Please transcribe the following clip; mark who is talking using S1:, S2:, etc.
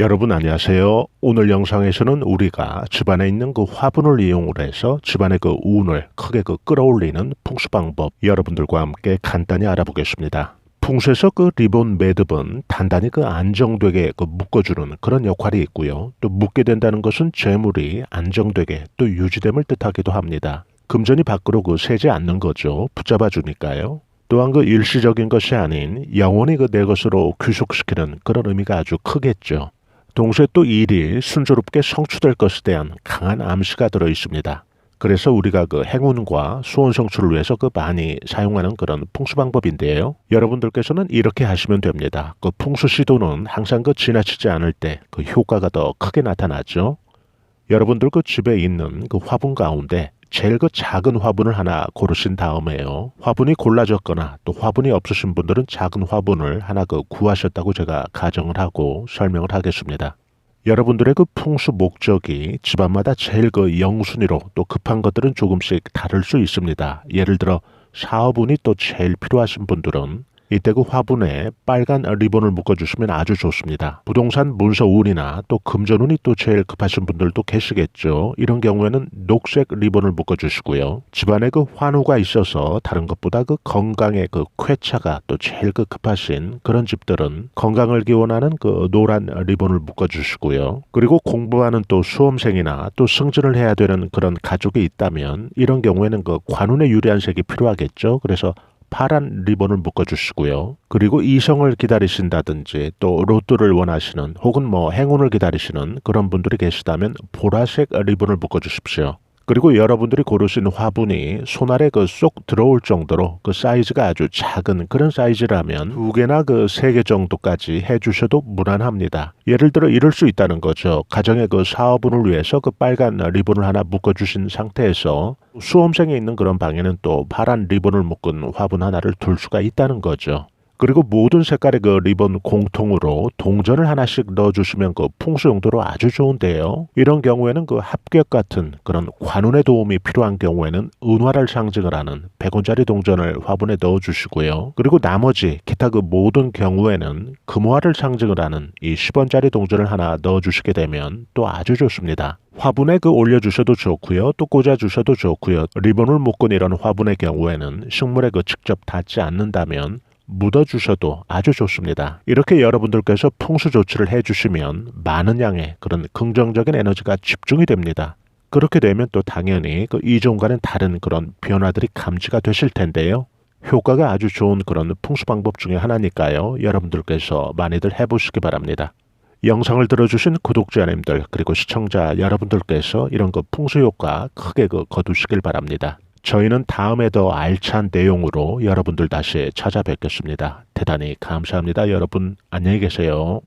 S1: 여러분 안녕하세요. 오늘 영상에서는 우리가 집안에 있는 그 화분을 이용을 해서 집안의 그 운을 크게 그 끌어올리는 풍수 방법 여러분들과 함께 간단히 알아보겠습니다. 풍수에서 그 리본 매듭은 단단히 그 안정되게 그 묶어주는 그런 역할이 있고요. 또 묶게 된다는 것은 재물이 안정되게 또 유지됨을 뜻하기도 합니다. 금전이 밖으로 그 새지 않는 거죠. 붙잡아 주니까요. 또한 그 일시적인 것이 아닌 영원히 그 내 것으로 귀속시키는 그런 의미가 아주 크겠죠. 동시에 또 일이 순조롭게 성취될 것에 대한 강한 암시가 들어 있습니다. 그래서 우리가 그 행운과 수원 성취를 위해서 그 많이 사용하는 그런 풍수 방법인데요. 여러분들께서는 이렇게 하시면 됩니다. 그 풍수 시도는 항상 그 지나치지 않을 때 그 효과가 더 크게 나타나죠. 여러분들 그 집에 있는 그 화분 가운데 제일 그 작은 화분을 하나 고르신 다음에요. 화분이 골라졌거나 또 화분이 없으신 분들은 작은 화분을 하나 그 구하셨다고 제가 가정을 하고 설명을 하겠습니다. 여러분들의 그 풍수 목적이 집안마다 제일 그 영순위로 또 급한 것들은 조금씩 다를 수 있습니다. 예를 들어 사업운이 또 제일 필요하신 분들은 이때 그 화분에 빨간 리본을 묶어주시면 아주 좋습니다. 부동산 문서 운이나 또 금전 운이 또 제일 급하신 분들도 계시겠죠. 이런 경우에는 녹색 리본을 묶어주시고요. 집안에 그 환우가 있어서 다른 것보다 그 건강에 그 쾌차가 또 제일 그 급하신 그런 집들은 건강을 기원하는 그 노란 리본을 묶어주시고요. 그리고 공부하는 또 수험생이나 또 승진을 해야 되는 그런 가족이 있다면 이런 경우에는 그 관운에 유리한 색이 필요하겠죠. 그래서 파란 리본을 묶어주시고요. 그리고 이성을 기다리신다든지 또 로또를 원하시는 혹은 뭐 행운을 기다리시는 그런 분들이 계시다면 보라색 리본을 묶어주십시오. 그리고 여러분들이 고르신 화분이 손아래 그쏙 들어올 정도로 그 사이즈가 아주 작은 그런 사이즈라면 두 개나 그 세 개 정도까지 해주셔도 무난합니다. 예를 들어 이럴 수 있다는 거죠. 가정의 그 사업운을 위해서 그 빨간 리본을 하나 묶어주신 상태에서 수험생에 있는 그런 방에는 또 파란 리본을 묶은 화분 하나를 둘 수가 있다는 거죠. 그리고 모든 색깔의 그 리본 공통으로 동전을 하나씩 넣어주시면 그 풍수 용도로 아주 좋은데요. 이런 경우에는 그 합격 같은 그런 관운의 도움이 필요한 경우에는 은화를 상징을 하는 100원짜리 동전을 화분에 넣어주시고요. 그리고 나머지 기타 그 모든 경우에는 금화를 상징을 하는 이 10원짜리 동전을 하나 넣어주시게 되면 또 아주 좋습니다. 화분에 그 올려주셔도 좋고요. 또 꽂아주셔도 좋고요. 리본을 묶은 이런 화분의 경우에는 식물에 그 직접 닿지 않는다면 묻어주셔도 아주 좋습니다. 이렇게 여러분들께서 풍수 조치를 해주시면 많은 양의 그런 긍정적인 에너지가 집중이 됩니다. 그렇게 되면 또 당연히 그 이전과는 다른 그런 변화들이 감지가 되실 텐데요. 효과가 아주 좋은 그런 풍수 방법 중에 하나니까요. 여러분들께서 많이들 해보시기 바랍니다. 영상을 들어주신 구독자님들 그리고 시청자 여러분들께서 이런 그 풍수 효과 크게 그 거두시길 바랍니다. 저희는 다음에 더 알찬 내용으로 여러분들 다시 찾아뵙겠습니다. 대단히 감사합니다. 여러분 안녕히 계세요.